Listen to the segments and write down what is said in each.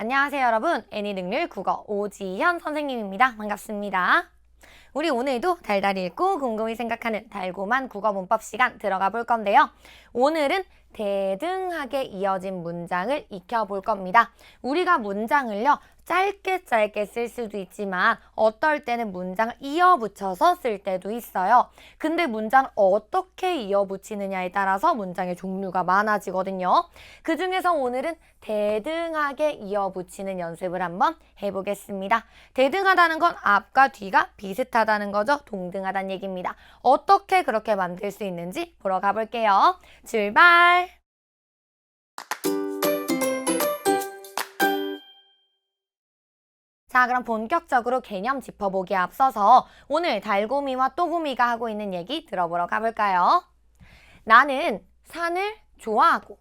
안녕하세요 여러분. 애니 능률 국어 오지현 선생님입니다. 반갑습니다 우리 오늘도 달달이 읽고 곰곰이 생각하는 달고만 국어 문법 시간 들어가 볼 건데요 오늘은 대등하게 이어진 문장을 익혀볼 겁니다 우리가 문장을요 짧게 짧게 쓸 수도 있지만 어떨 때는 문장을 이어붙여서 쓸 때도 있어요. 근데 문장을 어떻게 이어붙이느냐에 따라서 문장의 종류가 많아지거든요. 그 중에서 오늘은 대등하게 이어붙이는 연습을 한번 해보겠습니다. 대등하다는 건 앞과 뒤가 비슷 하다는 거죠. 동등하다는 얘기입니다. 어떻게 그렇게 만들 수 있는지 보러 가볼게요. 출발! 자, 그럼 본격적으로 개념 짚어보기에 앞서서 오늘 달고미와 또고미가 하고 있는 얘기 들어보러 가볼까요? 나는 산을 좋아하고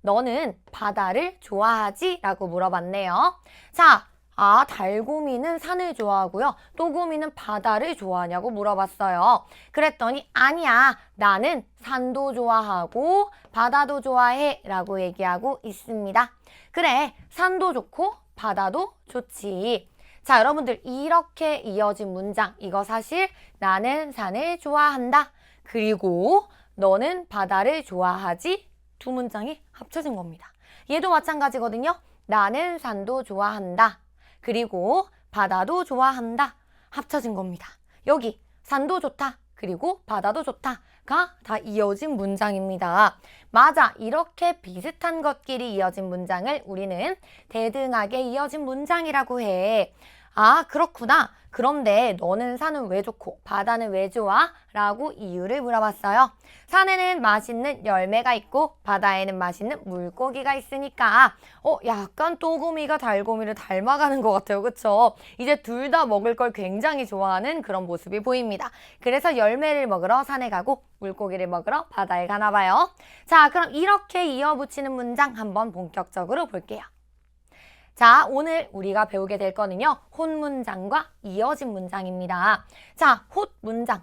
너는 바다를 좋아하지? 라고 물어봤네요. 자, 아, 달고미는 산을 좋아하고요. 또고미는 바다를 좋아하냐고 물어봤어요. 그랬더니 아니야. 나는 산도 좋아하고 바다도 좋아해. 라고 얘기하고 있습니다. 그래, 산도 좋고 바다도 좋지. 자, 여러분들 이렇게 이어진 문장 이거 사실 나는 산을 좋아한다. 그리고 너는 바다를 좋아하지? 두 문장이 합쳐진 겁니다. 얘도 마찬가지거든요. 나는 산도 좋아한다. 그리고 바다도 좋아한다. 합쳐진 겁니다. 여기 산도 좋다. 그리고 바다도 좋다가 다 이어진 문장입니다. 맞아. 이렇게 비슷한 것끼리 이어진 문장을 우리는 대등하게 이어진 문장이라고 해. 아, 그렇구나. 그런데 너는 산은 왜 좋고 바다는 왜 좋아? 라고 이유를 물어봤어요. 산에는 맛있는 열매가 있고 바다에는 맛있는 물고기가 있으니까 어, 약간 또고미가 달고미를 닮아가는 것 같아요. 그쵸? 이제 둘 다 먹을 걸 굉장히 좋아하는 그런 모습이 보입니다. 그래서 열매를 먹으러 산에 가고 물고기를 먹으러 바다에 가나 봐요. 자, 그럼 이렇게 이어붙이는 문장 한번 본격적으로 볼게요. 자, 오늘 우리가 배우게 될 거는요. 혼 문장과 이어진 문장입니다. 자, 혼 문장.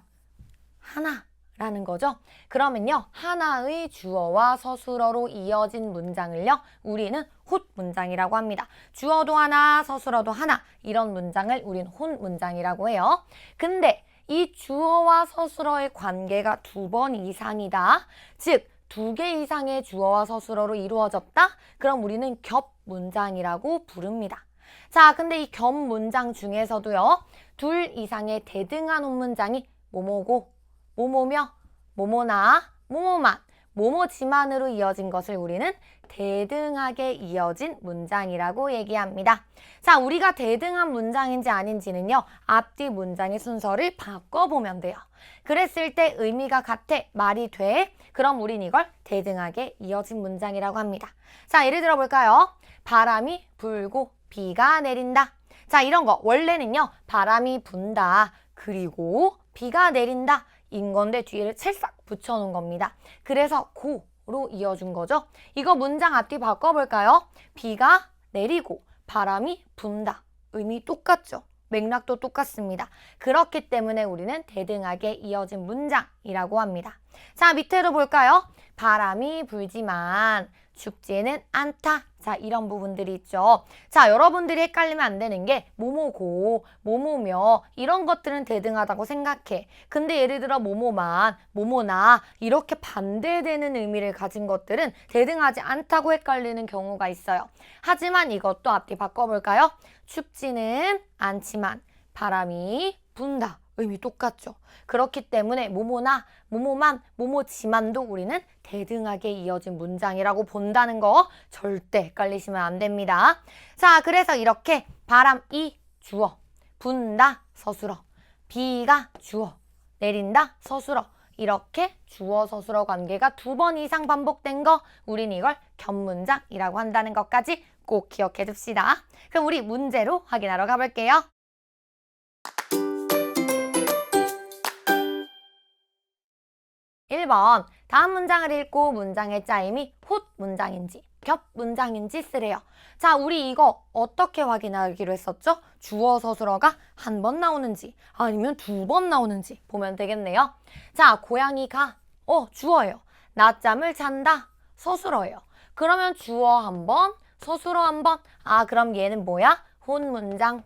하나 라는 거죠. 그러면요. 하나의 주어와 서술어로 이어진 문장을요. 우리는 혼 문장이라고 합니다. 주어도 하나, 서술어도 하나. 이런 문장을 우린 혼 문장이라고 해요. 근데 이 주어와 서술어의 관계가 두 번 이상이다. 즉, 두 개 이상의 주어와 서술어로 이루어졌다? 그럼 우리는 겹 문장이라고 부릅니다. 자, 근데 이 겹 문장 중에서도요, 둘 이상의 대등한 혼 문장이 뭐뭐고, 뭐뭐며, 뭐뭐나, 뭐뭐만, 뭐뭐지만으로 이어진 것을 우리는 대등하게 이어진 문장이라고 얘기합니다. 자, 우리가 대등한 문장인지 아닌지는요, 앞뒤 문장의 순서를 바꿔보면 돼요. 그랬을 때 의미가 같아, 말이 돼. 그럼 우린 이걸 대등하게 이어진 문장이라고 합니다. 자, 예를 들어 볼까요? 바람이 불고 비가 내린다. 자, 이런 거 원래는요. 바람이 분다. 그리고 비가 내린다. 인 건데 뒤에를 찰싹 붙여놓은 겁니다. 그래서 고로 이어준 거죠. 이거 문장 앞뒤 바꿔볼까요? 비가 내리고 바람이 분다. 의미 똑같죠? 맥락도 똑같습니다. 그렇기 때문에 우리는 대등하게 이어진 문장이라고 합니다. 자, 밑으로 볼까요? 바람이 불지만 춥지는 않다. 자, 이런 부분들이 있죠. 자, 여러분들이 헷갈리면 안 되는 게 뭐뭐고, 뭐뭐며 이런 것들은 대등하다고 생각해. 근데 예를 들어 뭐뭐만, 뭐뭐나 이렇게 반대되는 의미를 가진 것들은 대등하지 않다고 헷갈리는 경우가 있어요. 하지만 이것도 앞뒤 바꿔볼까요? 춥지는 않지만 바람이 분다. 의미 똑같죠. 그렇기 때문에 모모나 모모만 모모지만도 우리는 대등하게 이어진 문장이라고 본다는 거 절대 헷갈리시면 안 됩니다. 자, 그래서 이렇게 바람이 주어, 분다 서술어, 비가 주어, 내린다 서술어 이렇게 주어 서술어 관계가 두 번 이상 반복된 거 우린 이걸 겹문장이라고 한다는 것까지 꼭 기억해 둡시다. 그럼 우리 문제로 확인하러 가볼게요. 1번 다음 문장을 읽고 문장의 짜임이 홑 문장인지 겹 문장인지 쓰래요. 자, 우리 이거 어떻게 확인하기로 했었죠? 주어 서술어가 한 번 나오는지 아니면 두 번 나오는지 보면 되겠네요. 자, 고양이가 어, 주어예요. 낮잠을 잔다. 서술어예요. 그러면 주어 한 번, 서술어 한 번. 아, 그럼 얘는 뭐야? 혼 문장.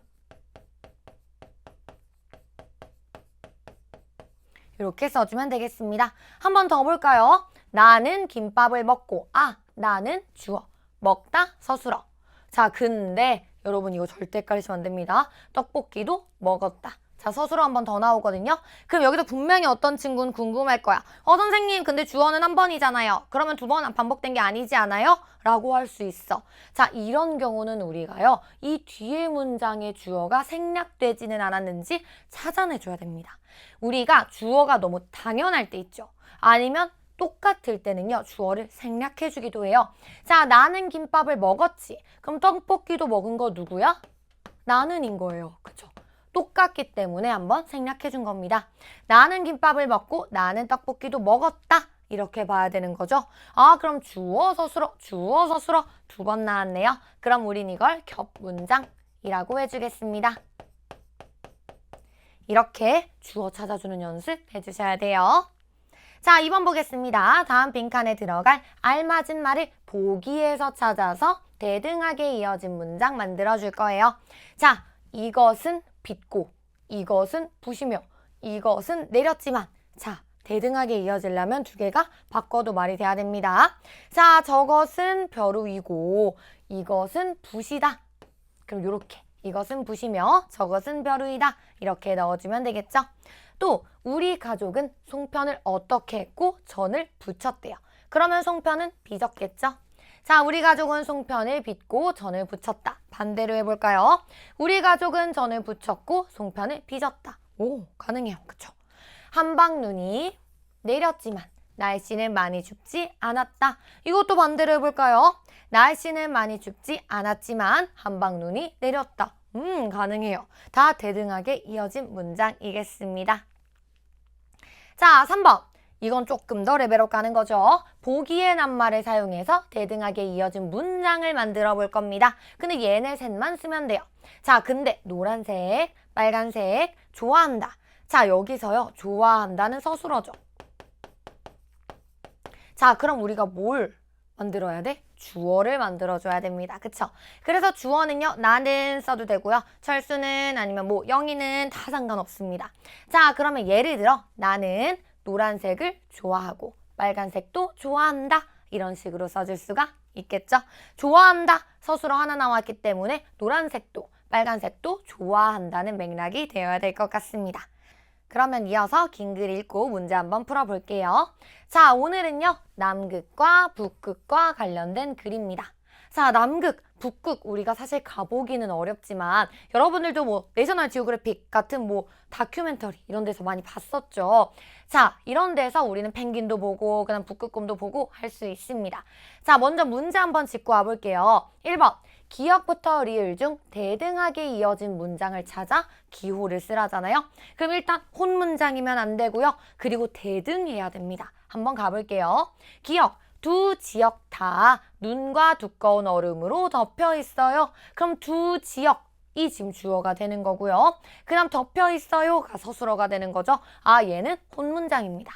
이렇게 써주면 되겠습니다. 한 번 더 볼까요? 나는 김밥을 먹고, 아, 나는 주어. 먹다, 서술어. 자, 근데 여러분 이거 절대 헷갈리시면 안 됩니다. 떡볶이도 먹었다. 자, 서술어 한 번 더 나오거든요. 그럼 여기서 분명히 어떤 친구는 궁금할 거야. 어, 선생님, 근데 주어는 한 번이잖아요. 그러면 두 번 반복된 게 아니지 않아요? 라고 할 수 있어. 자, 이런 경우는 우리가요. 이 뒤에 문장의 주어가 생략되지는 않았는지 찾아내줘야 됩니다. 우리가 주어가 너무 당연할 때 있죠. 아니면 똑같을 때는요, 주어를 생략해주기도 해요. 자, 나는 김밥을 먹었지. 그럼 떡볶이도 먹은 거 누구야? 나는인 거예요. 그쵸? 똑같기 때문에 한번 생략해 준 겁니다. 나는 김밥을 먹고 나는 떡볶이도 먹었다. 이렇게 봐야 되는 거죠. 아, 그럼 주어 서술어, 주어 서술어 두 번 나왔네요. 그럼 우린 이걸 겹문장이라고 해주겠습니다. 이렇게 주어 찾아주는 연습 해주셔야 돼요. 자, 2번 보겠습니다. 다음 빈칸에 들어갈 알맞은 말을 보기에서 찾아서 대등하게 이어진 문장 만들어 줄 거예요. 자, 이것은 빗고, 이것은 부시며, 이것은 내렸지만. 자, 대등하게 이어지려면 두 개가 바꿔도 말이 돼야 됩니다. 자, 저것은 벼루이고, 이것은 붓이다. 그럼 이렇게. 이것은 붓이며 저것은 벼루이다. 이렇게 넣어주면 되겠죠? 또 우리 가족은 송편을 어떻게 했고 전을 부쳤대요. 그러면 송편은 빚었겠죠? 자, 우리 가족은 송편을 빚고 전을 부쳤다. 반대로 해볼까요? 우리 가족은 전을 부쳤고 송편을 빚었다. 오, 가능해요. 그쵸? 한방 눈이 내렸지만 날씨는 많이 춥지 않았다. 이것도 반대로 해볼까요? 날씨는 많이 춥지 않았지만 한방 눈이 내렸다. 음, 가능해요. 다 대등하게 이어진 문장이겠습니다. 자, 3번. 이건 조금 더 레벨업 가는 거죠. 보기의 낱말을 사용해서 대등하게 이어진 문장을 만들어 볼 겁니다. 근데 얘네 셋만 쓰면 돼요. 자, 근데 노란색, 빨간색, 좋아한다. 자, 여기서요. 좋아한다는 서술어죠. 자, 그럼 우리가 뭘 만들어야 돼? 주어를 만들어줘야 됩니다. 그쵸? 그래서 주어는요, 나는 써도 되고요. 철수는 아니면 뭐 영희는 다 상관없습니다. 자, 그러면 예를 들어 나는 노란색을 좋아하고 빨간색도 좋아한다. 이런 식으로 써줄 수가 있겠죠? 좋아한다. 서술어 하나 나왔기 때문에 노란색도 빨간색도 좋아한다는 맥락이 되어야 될 것 같습니다. 그러면 이어서 긴 글 읽고 문제 한번 풀어볼게요. 자, 오늘은요, 남극과 북극과 관련된 글입니다. 자, 남극, 북극, 우리가 사실 가보기는 어렵지만, 여러분들도 뭐, 내셔널 지오그래픽 같은 뭐, 다큐멘터리 이런 데서 많이 봤었죠. 자, 이런 데서 우리는 펭귄도 보고, 그다음 북극곰도 보고 할 수 있습니다. 자, 먼저 문제 한번 짚고 와 볼게요. 1번. 기역부터 리을 중 대등하게 이어진 문장을 찾아 기호를 쓰라잖아요. 그럼 일단 혼 문장이면 안 되고요. 그리고 대등해야 됩니다. 한번 가볼게요. 기역. 두 지역 다 눈과 두꺼운 얼음으로 덮여 있어요. 그럼 두 지역 이 지금 주어가 되는 거고요. 그다음 덮여 있어요가 서술어가 되는 거죠. 아 얘는 혼문장입니다.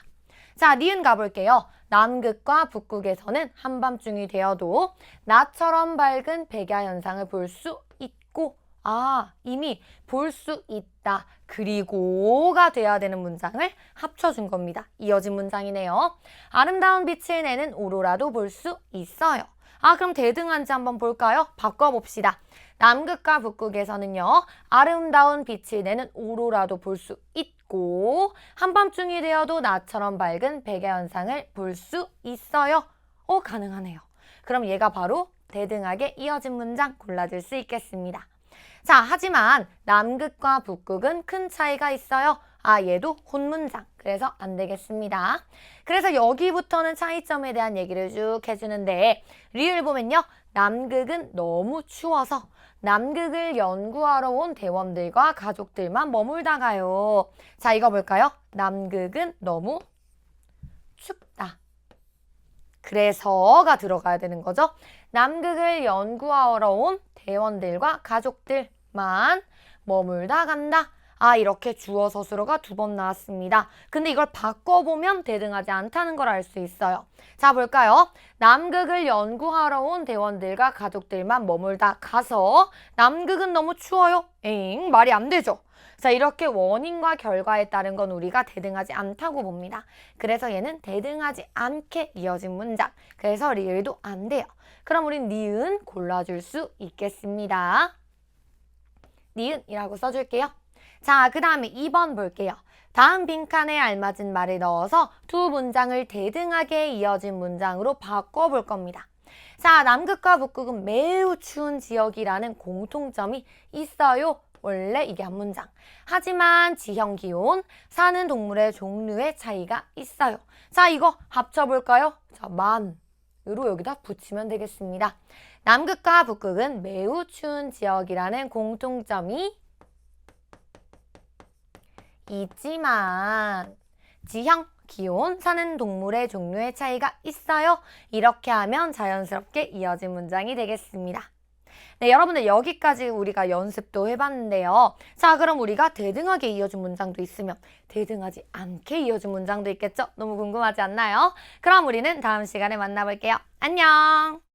자, 니은 가볼게요. 남극과 북극에서는 한밤중이 되어도 나처럼 밝은 백야 현상을 볼 수 있고, 아, 이미 볼 수 있다. 그리고가 돼야 되는 문장을 합쳐준 겁니다. 이어진 문장이네요. 아름다운 빛을 내는 오로라도 볼 수 있어요. 아, 그럼 대등한지 한번 볼까요? 바꿔봅시다. 남극과 북극에서는요, 아름다운 빛을 내는 오로라도 볼 수 있고, 한밤중이 되어도 나처럼 밝은 백야 현상을 볼 수 있어요. 어, 가능하네요. 그럼 얘가 바로 대등하게 이어진 문장 골라줄 수 있겠습니다. 자, 하지만 남극과 북극은 큰 차이가 있어요. 아, 얘도 혼문장. 그래서 안 되겠습니다. 그래서 여기부터는 차이점에 대한 얘기를 쭉 해주는데, 리을 보면요. 남극은 너무 추워서 남극을 연구하러 온 대원들과 가족들만 머물다가요. 자, 이거 볼까요? 남극은 너무 춥다. 그래서가 들어가야 되는 거죠. 남극을 연구하러 온 대원들과 가족들만 머물다 간다. 아, 이렇게 주어 서술어가 두 번 나왔습니다. 근데 이걸 바꿔보면 대등하지 않다는 걸 알 수 있어요. 자, 볼까요? 남극을 연구하러 온 대원들과 가족들만 머물다 가서 남극은 너무 추워요. 에잉, 말이 안 되죠. 자, 이렇게 원인과 결과에 따른 건 우리가 대등하지 않다고 봅니다. 그래서 얘는 대등하지 않게 이어진 문장. 그래서 리을도 안 돼요. 그럼 우린 니은 골라줄 수 있겠습니다. 니은이라고 써줄게요. 자, 그 다음에 2번 볼게요. 다음 빈칸에 알맞은 말을 넣어서 두 문장을 대등하게 이어진 문장으로 바꿔볼 겁니다. 자, 남극과 북극은 매우 추운 지역이라는 공통점이 있어요. 원래 이게 한 문장. 하지만 지형 기온, 사는 동물의 종류의 차이가 있어요. 자, 이거 합쳐볼까요? 자, 만 으로 여기다 붙이면 되겠습니다. 남극과 북극은 매우 추운 지역이라는 공통점이 있지만 지형, 기온, 사는 동물의 종류의 차이가 있어요. 이렇게 하면 자연스럽게 이어진 문장이 되겠습니다. 네, 여러분들 여기까지 우리가 연습도 해봤는데요. 자, 그럼 우리가 대등하게 이어진 문장도 있으면 대등하지 않게 이어진 문장도 있겠죠? 너무 궁금하지 않나요? 그럼 우리는 다음 시간에 만나볼게요. 안녕!